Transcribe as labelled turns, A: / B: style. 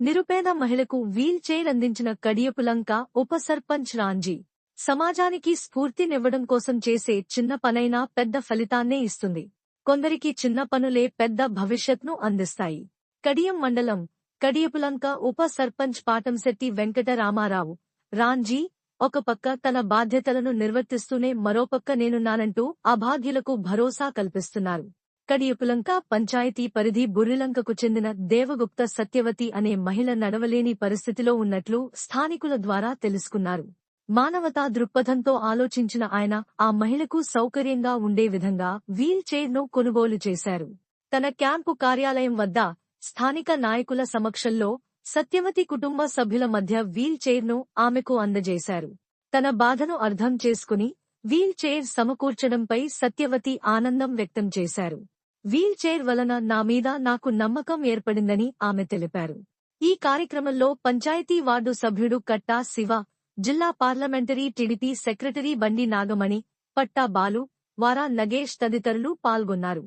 A: నిరుపేద మహిళకు wheel chair అందించిన కడియపులంక ఉప సర్పంచ్ రాంజీ. సమాజానికి స్ఫూర్తినివ్వడం కోసం చేసే చిన్న పనైనా పెద్ద ఫలితాన్నే ఇస్తుంది. కొందరికి చిన్న పనులే పెద్ద భవిష్యత్ను అందిస్తాయి. కడియం మండలం కడియపులంక ఉప సర్పంచ్ పాటంశెట్టి వెంకట రామారావు రాంజీ ఒక పక్క తన బాధ్యతలను నిర్వర్తిస్తూనే మరోపక్క నేనున్నానంటూ అభాగ్యులకు భరోసా కల్పిస్తున్నారు. కడియపులంక పంచాయతీ పరిధి బుర్రిలంకకు చెందిన దేవగుప్త సత్యవతి అనే మహిళ నడవలేని పరిస్థితిలో ఉన్నట్లు స్థానికుల ద్వారా తెలుసుకున్నారు. మానవతా దృక్పథంతో ఆలోచించిన ఆయన ఆ మహిళకు సౌకర్యంగా ఉండే విధంగా వీల్ చైర్ను కొనుగోలు చేశారు. తన క్యాంపు కార్యాలయం వద్ద స్థానిక నాయకుల సమక్షంలో సత్యవతి కుటుంబ సభ్యుల మధ్య వీల్ చైర్ను ఆమెకు అందజేశారు. తన బాధను అర్థం చేసుకుని వీల్ చైర్ సమకూర్చడంపై సత్యవతి ఆనందం వ్యక్తం చేశారు. వీల్ చైర్ వలన నా మీద నాకు నమ్మకం ఏర్పడిందని ఆమె తెలిపారు. ఈ కార్యక్రమంలో పంచాయతీ వార్డు సభ్యుడు కట్టా శివ జిల్లా పార్లమెంటరీ టీడీపీ సెక్రటరీ బండి నాగమణి పట్టా బాలు వారా నగేష్ తదితరులు పాల్గొన్నారు.